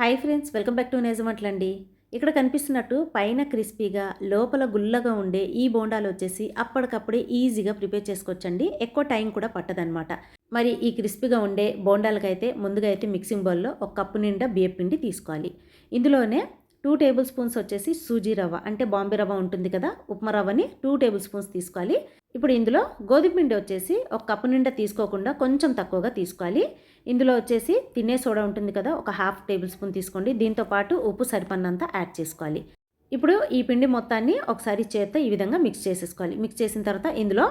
Hi friends welcome back to నేజమంట్లండి ఇక్కడ కనిపిస్తున్నట్టు పైన క్రిస్పీగా లోపల గుల్లగా ఉండే ఈ బోండాలు వచ్చేసి అప్పటికప్పుడే ఈజీగా ప్రిపేర్ చేసుకోవచ్చండి. ఎక్కువ టైం కూడా పట్టదనమాట మరి ఈ క్రిస్పీగా ఉండే బోండాలకైతే ముందుగా అయితే మిక్సింగ్ బౌల్లో ఒక కప్పు నిండా బియ్యం పిండి తీసుకోవాలి. ఇందులోనే టూ టేబుల్ స్పూన్స్ వచ్చేసి సూజీ రవ్వ అంటే బాంబే రవ్వ ఉంటుంది కదా ఉప్మా రవ్వని టూ టేబుల్ స్పూన్స్ తీసుకోవాలి. ఇప్పుడు ఇందులో గోధుమ పిండి వచ్చేసి ఒక కప్పు నిండా తీసుకోకుండా కొంచెం తక్కువగా తీసుకోవాలి. ఇందులో వచ్చేసి తినే సోడా ఉంటుంది కదా ఒక హాఫ్ టేబుల్ స్పూన్ తీసుకోండి. దీంతో పాటు ఉప్పు సరిపడినంత యాడ్ చేసుకోవాలి. ఇప్పుడు ఈ పిండి మొత్తాన్ని ఒకసారి చేత్తో ఈ విధంగా మిక్స్ చేసేసుకోవాలి. మిక్స్ చేసిన తర్వాత ఇందులో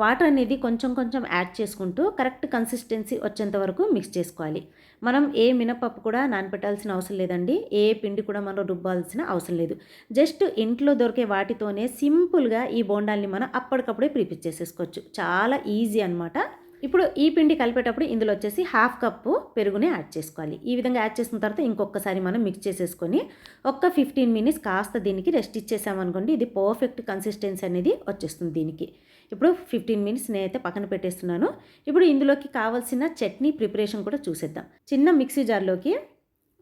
వాటర్ అనేది కొంచెం కొంచెం యాడ్ చేసుకుంటూ కరెక్ట్ కన్సిస్టెన్సీ వచ్చేంత వరకు మిక్స్ చేసుకోవాలి. మనం ఏ మినపప్పు కూడా నానపెట్టాల్సిన అవసరం లేదండి. ఏ పిండి కూడా మనం రుబ్బాల్సిన అవసరం లేదు. జస్ట్ ఇంట్లో దొరికే వాటితోనే సింపుల్గా ఈ బోండాల్ని మనం అప్పటికప్పుడే ప్రిపేర్ చేసేసుకోవచ్చు. చాలా ఈజీ అనమాట ఇప్పుడు ఈ పిండి కలిపేటప్పుడు ఇందులో వచ్చేసి హాఫ్ కప్పు పెరుగుని యాడ్ చేసుకోవాలి. ఈ విధంగా యాడ్ చేసిన తర్వాత ఇంకొకసారి మనం మిక్స్ చేసేసుకొని ఒక్క ఫిఫ్టీన్ మినిట్స్ కాస్త దీనికి రెస్ట్ ఇచ్చేసామనుకోండి ఇది పర్ఫెక్ట్ కన్సిస్టెన్సీ అనేది వచ్చేస్తుంది దీనికి. ఇప్పుడు ఫిఫ్టీన్ మినిట్స్ నేనైతే పక్కన పెట్టేస్తున్నాను. ఇప్పుడు ఇందులోకి కావాల్సిన చట్నీ ప్రిపరేషన్ కూడా చూసేద్దాం. చిన్న మిక్సీ జార్లోకి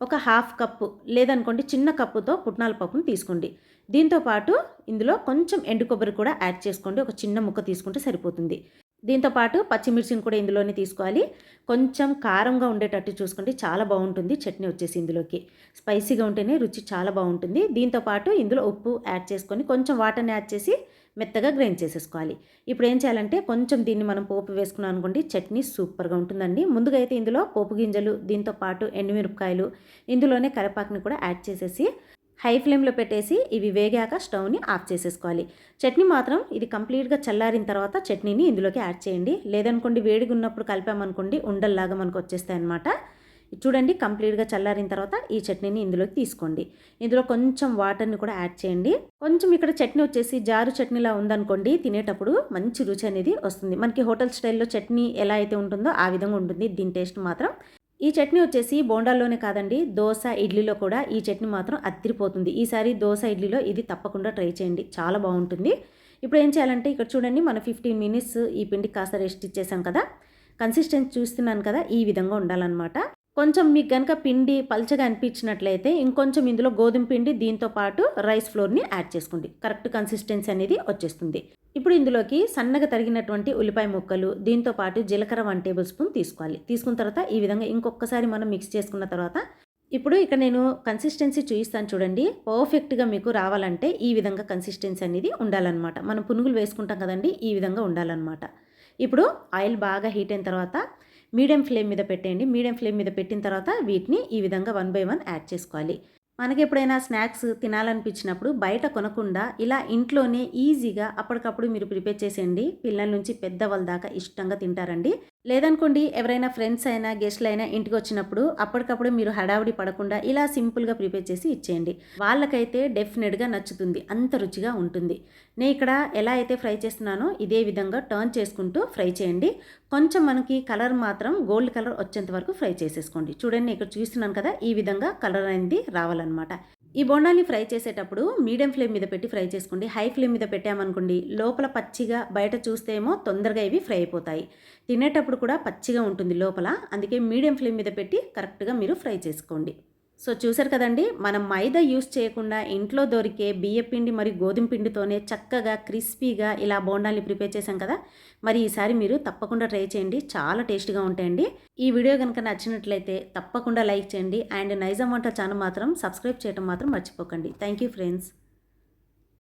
ఒక హాఫ్ కప్పు లేదనుకోండి చిన్న కప్పుతో పుట్నాల పప్పును తీసుకోండి. దీంతో పాటు ఇందులో కొంచెం ఎండు కొబ్బరి కూడా యాడ్ చేసుకోండి. ఒక చిన్న ముక్క తీసుకుంటే సరిపోతుంది. దీంతో పాటు పచ్చిమిర్చిని కూడా ఇందులోనే తీసుకోవాలి. కొంచెం కారంగా ఉండేటట్టు చూసుకోండి చాలా బాగుంటుంది చట్నీ వచ్చేసి ఇందులోకి. స్పైసీగా ఉంటేనే రుచి చాలా బాగుంటుంది. దీంతో పాటు ఇందులో ఉప్పు యాడ్ చేసుకొని కొంచెం వాటర్ని యాడ్ చేసి మెత్తగా గ్రైండ్ చేసేసుకోవాలి. ఇప్పుడు ఏం చేయాలంటే కొంచెం దీన్ని మనం పోపు వేసుకున్నాం అనుకోండి చట్నీ సూపర్గా ఉంటుందండి. ముందుగా అయితే ఇందులో పోపు గింజలు దీంతో పాటు ఎండుమిరపకాయలు ఇందులోనే కరివేపాకుని కూడా యాడ్ చేసేసి హై ఫ్లేమ్లో పెట్టేసి ఇవి వేగాక స్టవ్ని ఆఫ్ చేసేసుకోవాలి. చట్నీ మాత్రం ఇది కంప్లీట్గా చల్లారిన తర్వాత చట్నీని ఇందులోకి యాడ్ చేయండి. లేదనుకోండి వేడిగా ఉన్నప్పుడు కలిపామనుకోండి ఉండల్లాగా మనకు వచ్చేస్తాయి అనమాట చూడండి కంప్లీట్గా చల్లారిన తర్వాత ఈ చట్నీని ఇందులోకి తీసుకోండి. ఇందులో కొంచెం వాటర్ని కూడా యాడ్ చేయండి. కొంచెం ఇక్కడ చట్నీ వచ్చేసి జారు చట్నీలా ఉందనుకోండి తినేటప్పుడు మంచి రుచి అనేది వస్తుంది. మనకి హోటల్ స్టైల్లో చట్నీ ఎలా అయితే ఉంటుందో ఆ విధంగా ఉంటుంది. దీని టేస్ట్ మాత్రం ఈ చట్నీ వచ్చేసి బోండాల్లోనే కాదండి దోశ ఇడ్లీలో కూడా ఈ చట్నీ మాత్రం అత్తిరిపోతుంది ఈసారి దోశ ఇడ్లీలో ఇది తప్పకుండా ట్రై చేయండి చాలా బాగుంటుంది. ఇప్పుడు ఏం చేయాలంటే ఇక్కడ చూడండి మనం ఫిఫ్టీన్ మినిట్స్ ఈ పిండి కాస్త రెస్ట్ ఇచ్చేసాం కదా. కన్సిస్టెన్సీ చూస్తున్నాను కదా ఈ విధంగా ఉండాలన్నమాట. కొంచెం మీకు కనుక పిండి పల్చగా అనిపించినట్లయితే ఇంకొంచెం ఇందులో గోధుమ పిండి దీంతో పాటు రైస్ ఫ్లోర్ని యాడ్ చేసుకోండి. కరెక్ట్ కన్సిస్టెన్సీ అనేది వచ్చేస్తుంది. ఇప్పుడు ఇందులోకి సన్నగా తరిగినటువంటి ఉల్లిపాయ ముక్కలు దీంతో పాటు జీలకర్ర వన్ టేబుల్ స్పూన్ తీసుకోవాలి. తీసుకున్న తర్వాత ఈ విధంగా ఇంకొకసారి మనం మిక్స్ చేసుకున్న తర్వాత ఇప్పుడు ఇక్కడ నేను కన్సిస్టెన్సీ చూపిస్తాను చూడండి. పర్ఫెక్ట్గా మీకు రావాలంటే ఈ విధంగా కన్సిస్టెన్సీ అనేది ఉండాలన్నమాట. మనం పునుగులు వేసుకుంటాం కదండి ఈ విధంగా ఉండాలన్నమాట. ఇప్పుడు ఆయిల్ బాగా హీట్ అయిన తర్వాత మీడియం ఫ్లేమ్ మీద పెట్టేయండి. మీడియం ఫ్లేమ్ మీద పెట్టిన తర్వాత వీటిని ఈ విధంగా వన్ బై వన్ యాడ్ చేసుకోవాలి. మనకి ఎప్పుడైనా స్నాక్స్ తినాలనిపించినప్పుడు బయట కొనకుండా ఇలా ఇంట్లోనే ఈజీగా అప్పటికప్పుడు మీరు ప్రిపేర్ చేసేయండి. పిల్లల నుంచి పెద్దవాళ్ళ దాకా ఇష్టంగా తింటారండి. లేదనుకోండి ఎవరైనా ఫ్రెండ్స్ అయినా గెస్ట్లు అయినా ఇంటికి వచ్చినప్పుడు అప్పటికప్పుడు మీరు హడావిడి పడకుండా ఇలా సింపుల్గా ప్రిపేర్ చేసి ఇచ్చేయండి. వాళ్ళకైతే డెఫినెట్గా నచ్చుతుంది. అంత రుచిగా ఉంటుంది. నేను ఇక్కడ ఎలా అయితే ఫ్రై చేస్తున్నానో ఇదే విధంగా టర్న్ చేసుకుంటూ ఫ్రై చేయండి. కొంచెం మనకి కలర్ మాత్రం గోల్డ్ కలర్ వచ్చేంత వరకు ఫ్రై చేసేసుకోండి. చూడండి ఇక్కడ చూస్తున్నాను కదా ఈ విధంగా కలర్ అనేది రావాలన్నమాట. ఈ బోండాల్ని ఫ్రై చేసేటప్పుడు మీడియం ఫ్లేమ్ మీద పెట్టి ఫ్రై చేసుకోండి. హై ఫ్లేమ్ మీద పెట్టామనుకోండి లోపల పచ్చిగా బయట చూస్తే ఏమో తొందరగా ఇవి ఫ్రై అయిపోతాయి. తినేటప్పుడు కూడా పచ్చిగా ఉంటుంది లోపల. అందుకే మీడియం ఫ్లేమ్ మీద పెట్టి కరెక్ట్గా మీరు ఫ్రై చేసుకోండి. సో చూసారు కదండి మనం మైదా యూస్ చేయకుండా ఇంట్లో దొరికే బియ్యపిండి మరియు గోధుమ పిండితోనే చక్కగా క్రిస్పీగా ఇలా బోండాల్ని ప్రిపేర్ చేశాం కదా మరి ఈసారి మీరు తప్పకుండా ట్రై చేయండి చాలా టేస్ట్గా ఉంటాయండి. ఈ వీడియో కనుక నచ్చినట్లయితే తప్పకుండా లైక్ చేయండి అండ్ నైజం వంట ఛానల్ మాత్రం సబ్స్క్రైబ్ చేయడం మాత్రం మర్చిపోకండి. Thank you friends.